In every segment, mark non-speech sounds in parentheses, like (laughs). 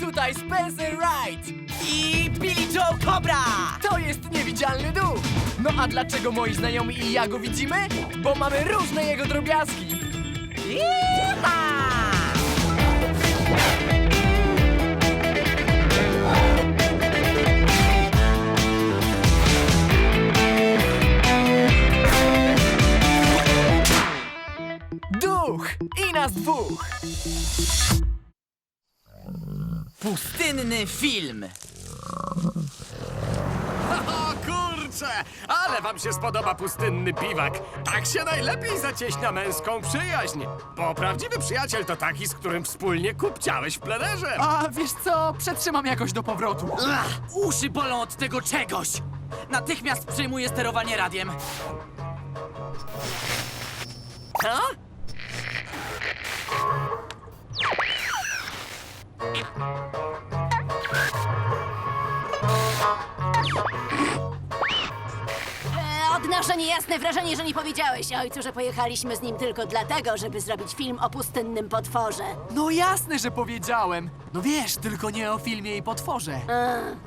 Tutaj Spencer Wright! I Billy Joe Cobra! To jest niewidzialny duch! No a dlaczego moi znajomi i ja go widzimy? Bo mamy różne jego drobiazgi! Duch! I nas dwóch! Pustynny film. O kurczę, ale wam się spodoba pustynny piwak. Tak się najlepiej zacieśnia męską przyjaźń. Bo prawdziwy przyjaciel to taki, z którym wspólnie kupciałeś w plenerze. A wiesz co? Przetrzymam jakoś do powrotu. Ach, uszy bolą od tego czegoś. Natychmiast przejmuję sterowanie radiem. Ha? E, Odnoszę niejasne wrażenie, że nie powiedziałeś ojcu, że pojechaliśmy z nim tylko dlatego, żeby zrobić film o pustynnym potworze. No jasne, że powiedziałem. No wiesz, tylko nie o filmie i potworze.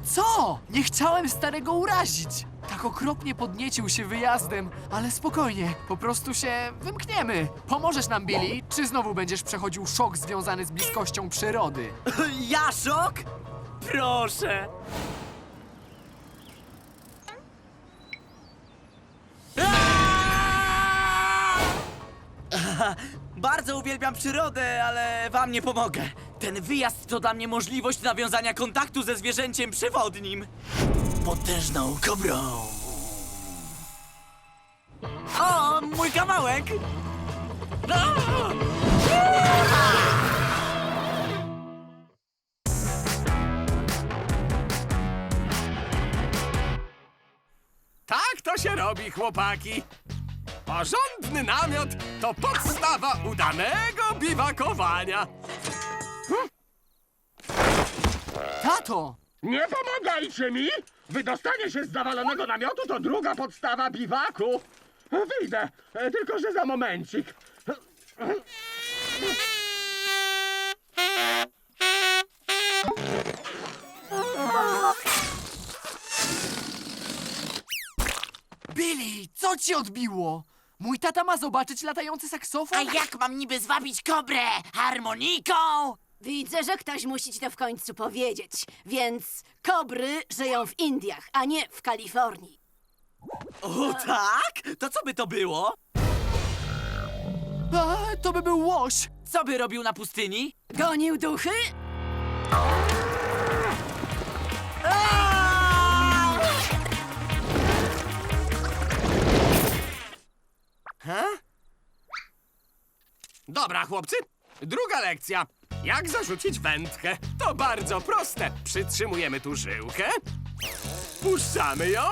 Co? Nie chciałem starego urazić. Tak okropnie podniecił się wyjazdem, ale spokojnie, po prostu się wymkniemy. Pomożesz nam, Billy, czy znowu będziesz przechodził szok związany z bliskością przyrody? (laughs) Ja szok? Proszę. (laughs) Bardzo uwielbiam przyrodę, ale wam nie pomogę. Ten wyjazd to dla mnie możliwość nawiązania kontaktu ze zwierzęciem przewodnim. Potężną kobrą. O, mój kawałek! Tak to się robi, chłopaki. Porządny namiot to podstawa udanego biwakowania. Tato! Nie pomagajcie mi! Wydostanie się z zawalonego namiotu to druga podstawa biwaku. Wyjdę, e, tylko że za momencik. Billy, co ci odbiło? Mój tata ma zobaczyć latający A saksofon? jak mam niby zwabić kobrę? Harmoniką? Widzę, że ktoś musi ci to w końcu powiedzieć. Więc kobry żyją w Indiach, a nie w Kalifornii. O tak? To co by to było? A, to by był łoś. Co by robił na pustyni? Gonił duchy? Dobra, chłopcy, druga lekcja. Jak zarzucić wędkę? To bardzo proste. Przytrzymujemy tu żyłkę, puszczamy ją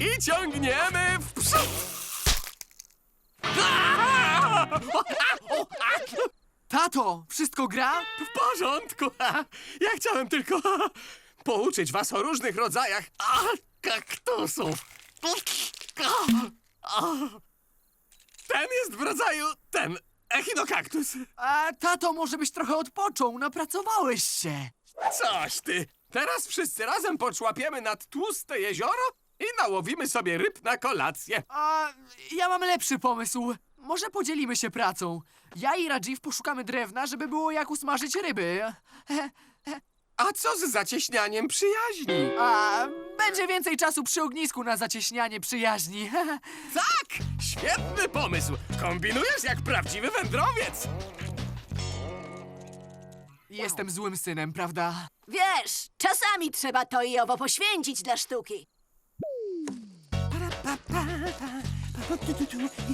i ciągniemy w przód. Tato, wszystko gra? W porządku. (laughs) Ja chciałem tylko (laughs) pouczyć was o różnych rodzajach (laughs) kaktusów. Ten jest w rodzaju ten echinokaktus. A tato, może byś trochę odpoczął, napracowałeś się. Coś ty! Teraz wszyscy razem poczłapiemy nad tłuste jezioro i nałowimy sobie ryb na kolację. A ja mam lepszy pomysł. Może podzielimy się pracą. Ja i Rajiv poszukamy drewna, żeby było jak usmażyć ryby. A co z zacieśnianiem przyjaźni? A będzie więcej czasu przy ognisku na zacieśnianie przyjaźni. (laughs) Tak! Świetny pomysł! Kombinujesz jak prawdziwy wędrowiec! Jestem złym synem, prawda? Wiesz, czasami trzeba to i owo poświęcić dla sztuki.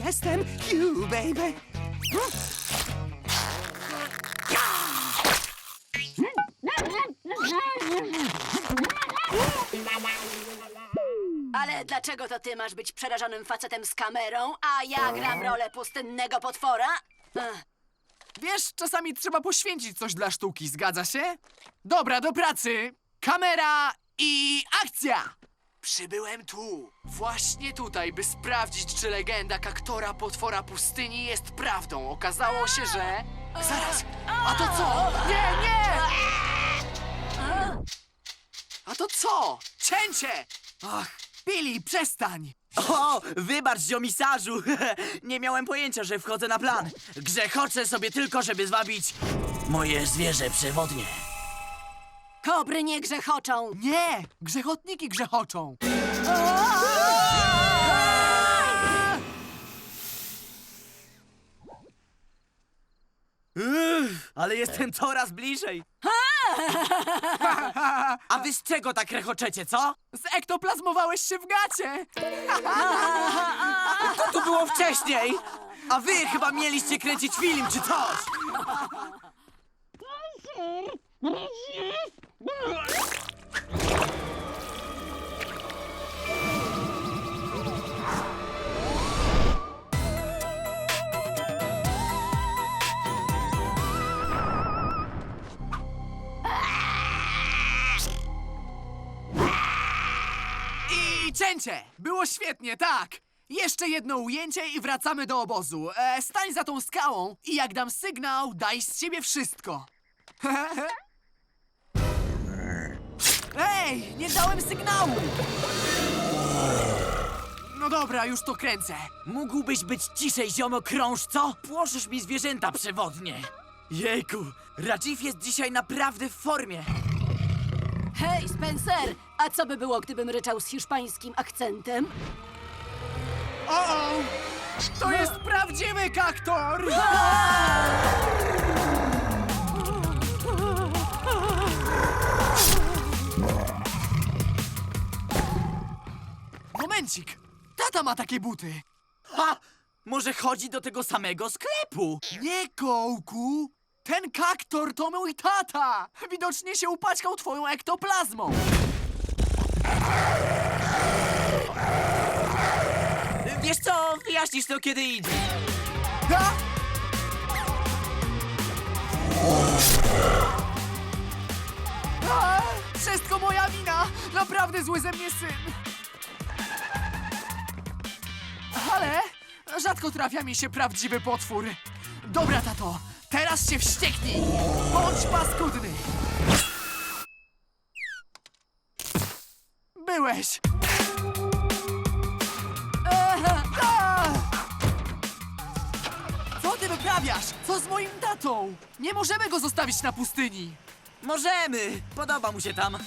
Jestem you, baby! Ale dlaczego to ty masz być przerażonym facetem z kamerą, a ja gram rolę pustynnego potwora? Ech, Wiesz, czasami trzeba poświęcić coś dla sztuki, zgadza się? Dobra, do pracy! Kamera i akcja! Przybyłem tu, właśnie tutaj, by sprawdzić, czy legenda kaktora potwora pustyni jest prawdą. Okazało się, że... Zaraz, a to co? Nie, nie! To co? Cięcie! Ach, Billy, przestań! O, wybacz, ziomisarzu! (laughs) Nie miałem pojęcia, że wchodzę na plan. Grzechoczę sobie tylko, żeby zwabić moje zwierzę przewodnie. Kobry nie grzechoczą. Nie! Grzechotniki grzechoczą! Uff, ale jestem coraz bliżej. A wy z czego tak rechoczecie, co? Zektoplazmowałeś się w gacie! To tu było wcześniej! A wy chyba mieliście kręcić film czy coś! I cięcie! Było świetnie, tak! Jeszcze jedno ujęcie i wracamy do obozu. E, stań za tą skałą i jak dam sygnał, daj z siebie wszystko. (laughs) Ej, nie dałem sygnału! No dobra, już to kręcę. Mógłbyś być ciszej, ziomo krąż, co? Płoszysz mi zwierzęta przewodnie. Jejku, Rajiv jest dzisiaj naprawdę w formie. Hej, Spencer, a co by było, gdybym ryczał z hiszpańskim akcentem? O, o! To jest prawdziwy kaktor! Momencik! Tata ma takie buty! Ha! Może chodzi do tego samego sklepu? Nie, kołku! Ten kaktor to mój tata! Widocznie się upaćkał twoją ektoplazmą! Wiesz co, wyjaśnisz to kiedy idzie. Ha? A, wszystko moja wina! Naprawdę zły ze mnie syn! Ale rzadko trafia mi się prawdziwy potwór. Dobra, tato, teraz się wścieknij! Bądź paskudny! Byłeś! Wyprawiasz? Co z moim tatą? Nie możemy go zostawić na pustyni! Możemy! Podoba mu się tam.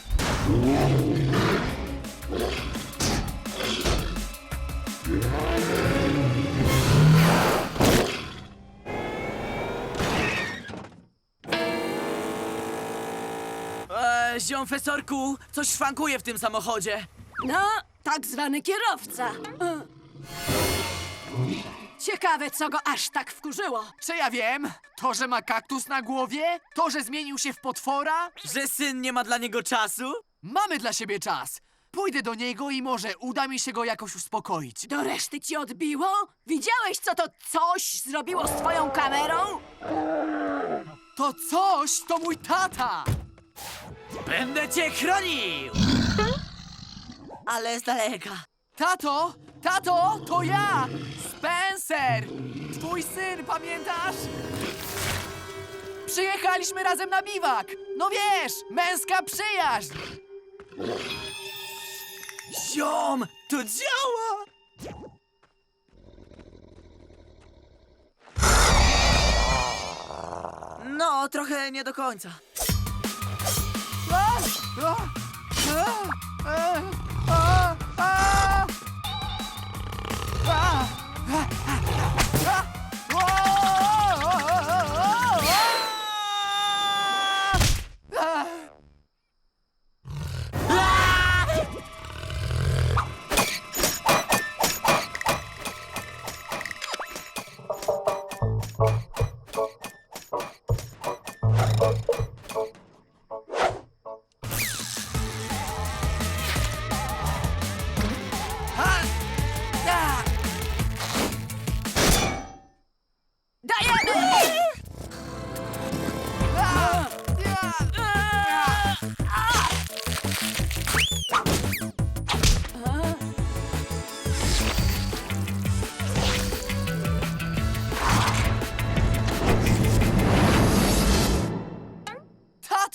Eee, ziomfesorku, coś szwankuje w tym samochodzie. No, tak zwany kierowca. Ciekawe, co go aż tak wkurzyło. Czy ja wiem? To, że ma kaktus na głowie? To, że zmienił się w potwora? Że syn nie ma dla niego czasu? Mamy dla siebie czas. Pójdę do niego i może uda mi się go jakoś uspokoić. Do reszty ci odbiło? Widziałeś, co to coś zrobiło z twoją kamerą? To coś to mój tata! Będę cię chronił! Ale z daleka. Tato! Tato! To ja! Spencer! Twój syn, pamiętasz? Przyjechaliśmy razem na biwak! No wiesz, męska przyjaźń! Ziom, to działa! No, trochę nie do końca. A! A! A! A! A! A! A!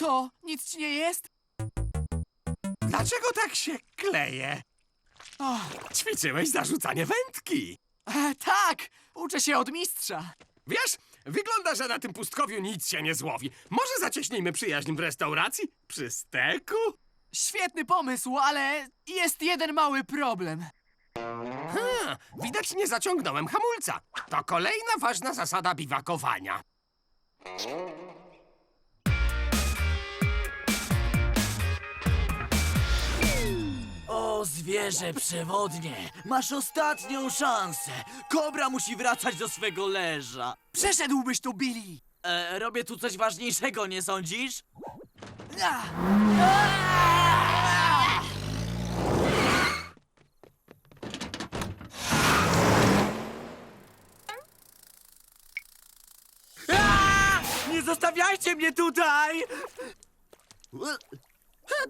Tato, nic ci nie jest? Dlaczego tak się kleje? O, ćwiczyłeś zarzucanie wędki. E, tak, uczę się od mistrza. Wiesz, wygląda, że na tym pustkowiu nic się nie złowi. Może zacieśnijmy przyjaźń w restauracji? Przy steku? Świetny pomysł, ale jest jeden mały problem. Ha, widać nie zaciągnąłem hamulca. To kolejna ważna zasada biwakowania. O, zwierzę przewodnie, masz ostatnią szansę. Kobra musi wracać do swego leża. Przeszedłbyś tu, Billy. E, robię tu coś ważniejszego, nie sądzisz? Nie zostawiajcie mnie tutaj!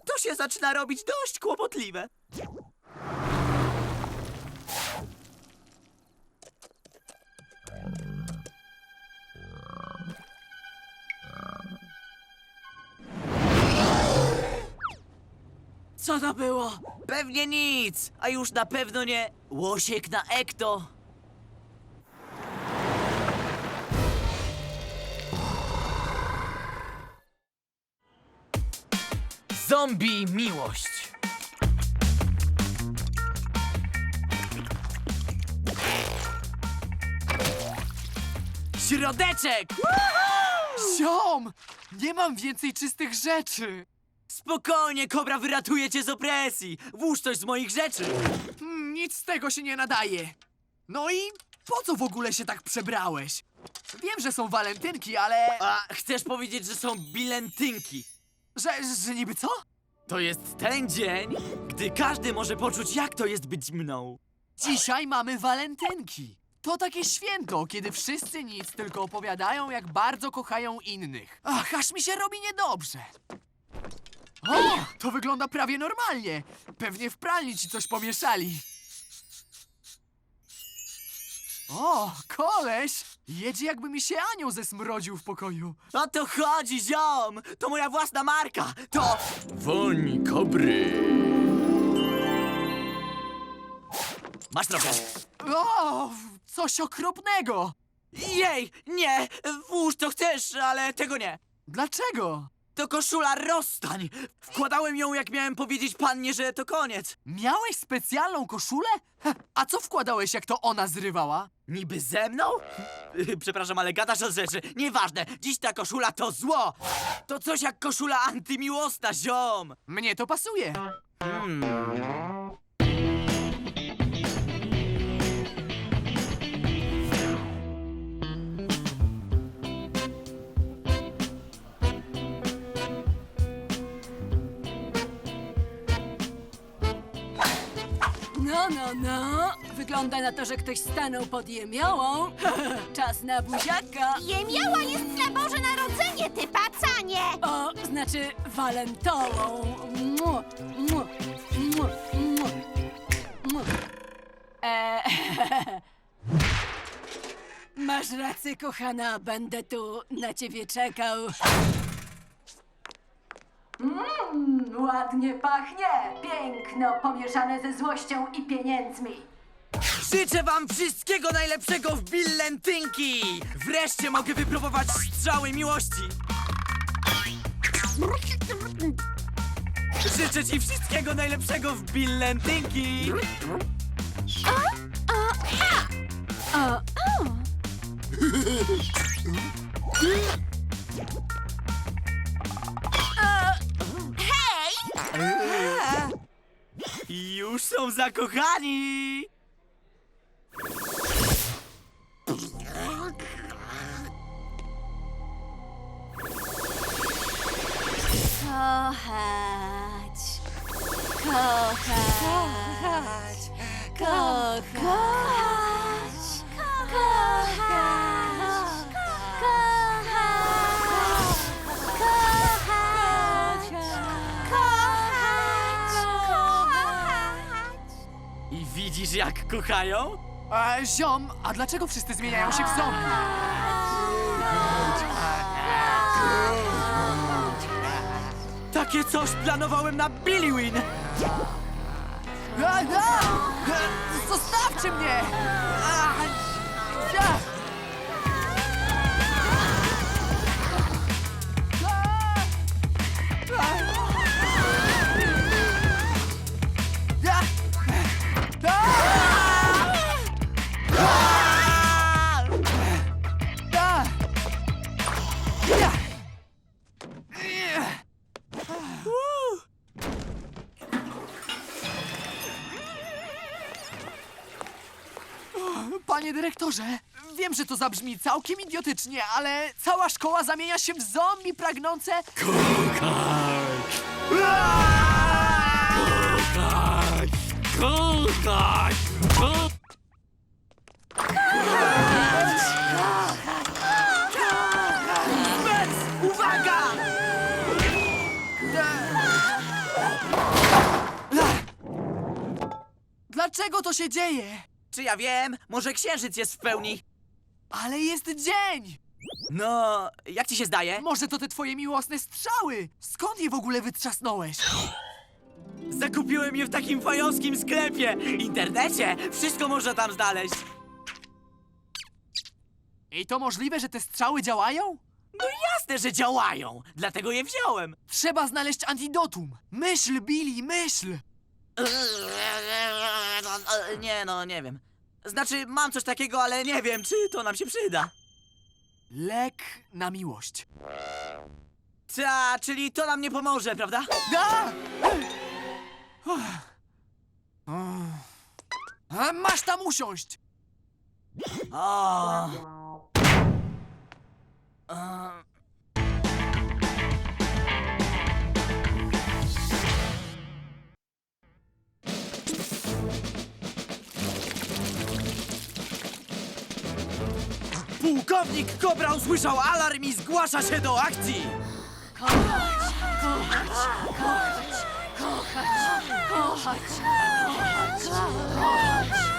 To się zaczyna robić dość kłopotliwe. Co to było? Pewnie nic, a już na pewno nie łosiek na ekto. Zombie miłość. Środeczek! Ziom! Nie mam więcej czystych rzeczy. Spokojnie, kobra wyratuje cię z opresji. Włóż coś z moich rzeczy. Hmm, nic z tego się nie nadaje. No i po co w ogóle się tak przebrałeś? Wiem, że są walentynki, ale... A chcesz powiedzieć, że są bilentynki? Że, że niby co? To jest ten dzień, gdy każdy może poczuć, jak to jest być mną. Dzisiaj mamy walentynki. To takie święto, kiedy wszyscy nic, tylko opowiadają, jak bardzo kochają innych. Ach, aż mi się robi niedobrze. O, to wygląda prawie normalnie. Pewnie w pralni ci coś pomieszali. O, koleś! Jedzie jakby mi się anioł zesmrodził w pokoju. O to chodzi, ziom! To moja własna marka! To... Woń kobry. Masz trochę. O, coś okropnego! Jej, nie! Włóż co chcesz, ale tego nie. Dlaczego? To koszula rozstań! Wkładałem ją, jak miałem powiedzieć pannie, że to koniec. Miałeś specjalną koszulę? A co wkładałeś, jak to ona zrywała? Niby ze mną? (laughs) Przepraszam, ale gadasz o rzeczy. Nieważne, dziś ta koszula to zło! To coś jak koszula antymiłosna, ziom! Mnie to pasuje. No, no. Wygląda na to, że ktoś stanął pod jemiołą. (laughs) Czas na buziaka. Jemiała jest na Boże Narodzenie, ty pacanie! O, znaczy walentołą. Mu, mu, mu, mu, mu. E, (laughs) Masz rację, kochana. Będę tu na ciebie czekał. Mmm, ładnie pachnie. Piękno pomieszane ze złością i pieniędzmi. Życzę wam wszystkiego najlepszego w billentynki! Wreszcie mogę wypróbować strzały miłości! Życzę ci wszystkiego najlepszego w billentynki! O, zakochani! Widzisz jak kochają? E, ziom, a dlaczego wszyscy zmieniają się w zombie? Takie coś planowałem na Billy Win! A, a! Zostawcie mnie! A, Panie dyrektorze, wiem, że to zabrzmi całkiem idiotycznie, ale cała szkoła zamienia się w zombie pragnące... Bez! Uwaga! Dlaczego to się dzieje? Czy ja wiem? Może księżyc jest w pełni? Ale jest dzień! No, jak ci się zdaje? Może to te twoje miłosne strzały? Skąd je w ogóle wytrzasnąłeś? Zakupiłem je w takim fajowskim sklepie! Internecie! Wszystko można tam znaleźć! I to możliwe, że te strzały działają? No jasne, że działają! Dlatego je wziąłem! Trzeba znaleźć antidotum. Myśl, Billy, myśl! (laughs) Nie no, nie wiem. Znaczy, mam coś takiego, ale nie wiem, czy to nam się przyda. Lek na miłość. Ta, czyli to nam nie pomoże, prawda? Da! A, Masz tam usiąść! O. E, Pułkownik Kobra usłyszał alarm i zgłasza się do akcji! Hej!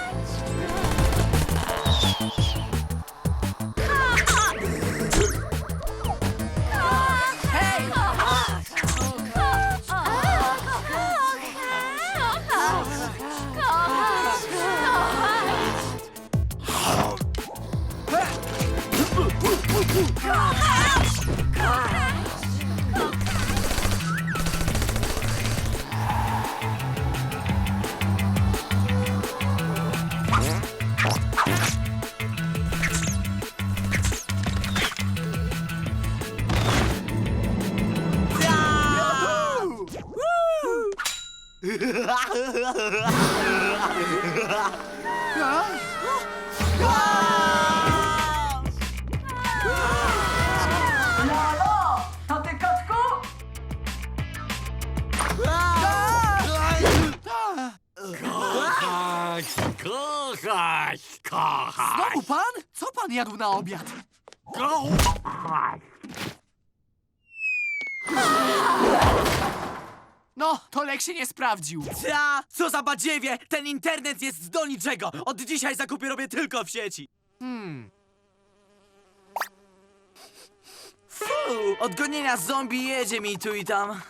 Kochać, Znowu pan? Co pan jadł na obiad? Kochać. No, to lek się nie sprawdził. Ta, co za badziewie! Ten internet jest do niczego! Od dzisiaj zakupy robię tylko w sieci! Hmm. Fu, odgonienia zombie jedzie mi tu i tam.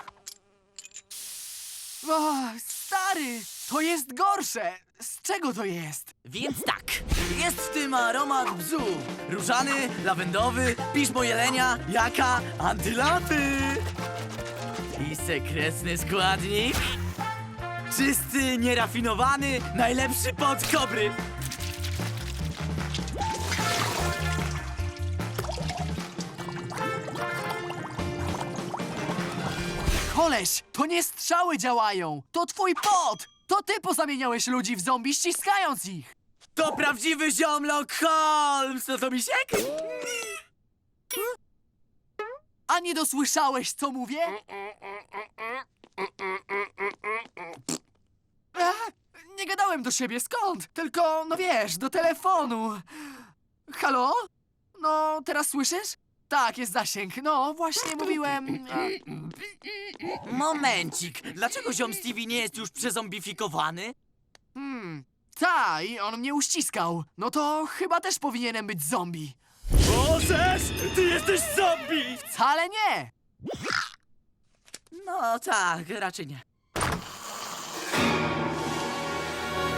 O, stary, to jest gorsze. Z czego to jest? Więc tak, jest w tym aromat bzu. Różany, lawendowy, piszmo jelenia, jaka, antylapy. I sekretny składnik. Czysty, nierafinowany, najlepszy pot kobry. Koleś, to nie strzały działają. To twój pot. To ty pozamieniałeś ludzi w zombie, ściskając ich. To prawdziwy ziomlok Holmes, no to misiek? A nie dosłyszałeś, co mówię? Nie gadałem do siebie, skąd? Tylko, no wiesz, do telefonu. Halo? No, teraz słyszysz? Tak, jest zasięg. No, właśnie mówiłem... Momencik, dlaczego ziom Stevie nie jest już przezombifikowany? Hmm, ta, i on mnie uściskał. No to chyba też powinienem być zombie. Możesz! Ty jesteś zombie! Wcale nie! No tak, raczej nie.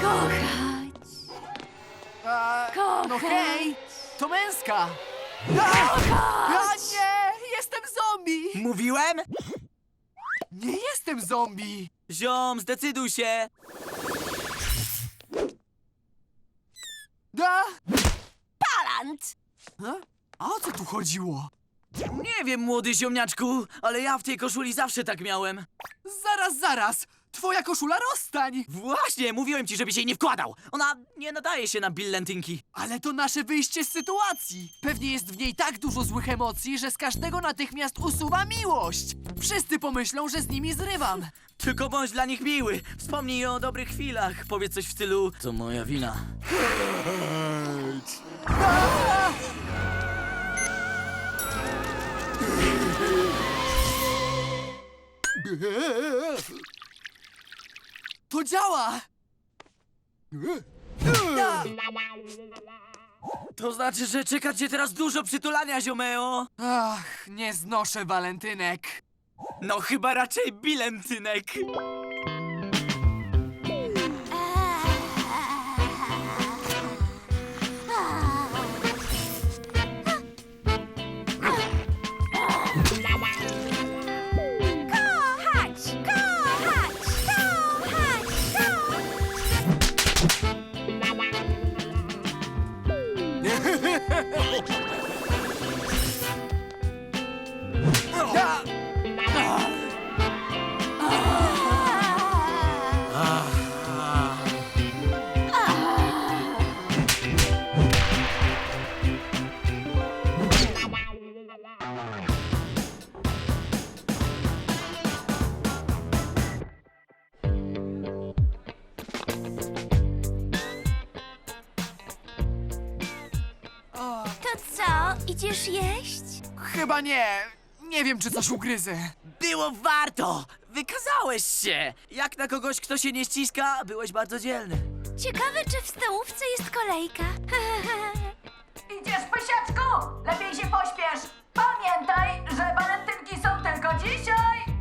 Kochać. A, Kochać. no hej, to męska. A nie, jestem zombie. Mówiłem? Nie jestem zombie. Ziom, zdecyduj się! Da? Palant. A? A o co tu chodziło? Nie wiem, młody ziomniaczku, ale ja w tej koszuli zawsze tak miałem. Zaraz, zaraz. Twoja koszula rozstań. Właśnie, mówiłem ci, żebyś jej nie wkładał. Ona nie nadaje się na billentynki. Ale to nasze wyjście z sytuacji. Pewnie jest w niej tak dużo złych emocji, że z każdego natychmiast usuwa miłość. Wszyscy pomyślą, że z nimi zrywam. (laughs) Tylko bądź dla nich miły. Wspomnij o dobrych chwilach. Powiedz coś w stylu, to moja wina. (laughs) To działa! To znaczy, że czeka cię teraz dużo przytulania, ziomeo. Ach, nie znoszę walentynek. No chyba raczej bilentynek. Będziesz jeść? Chyba nie. Nie wiem, czy coś ugryzę. Było warto! Wykazałeś się! Jak na kogoś, kto się nie ściska, byłeś bardzo dzielny. Ciekawe, czy w stołówce jest kolejka. (laughs) Idziesz, pysiaczku! Lepiej się pośpiesz! Pamiętaj, że walentynki są tylko dzisiaj!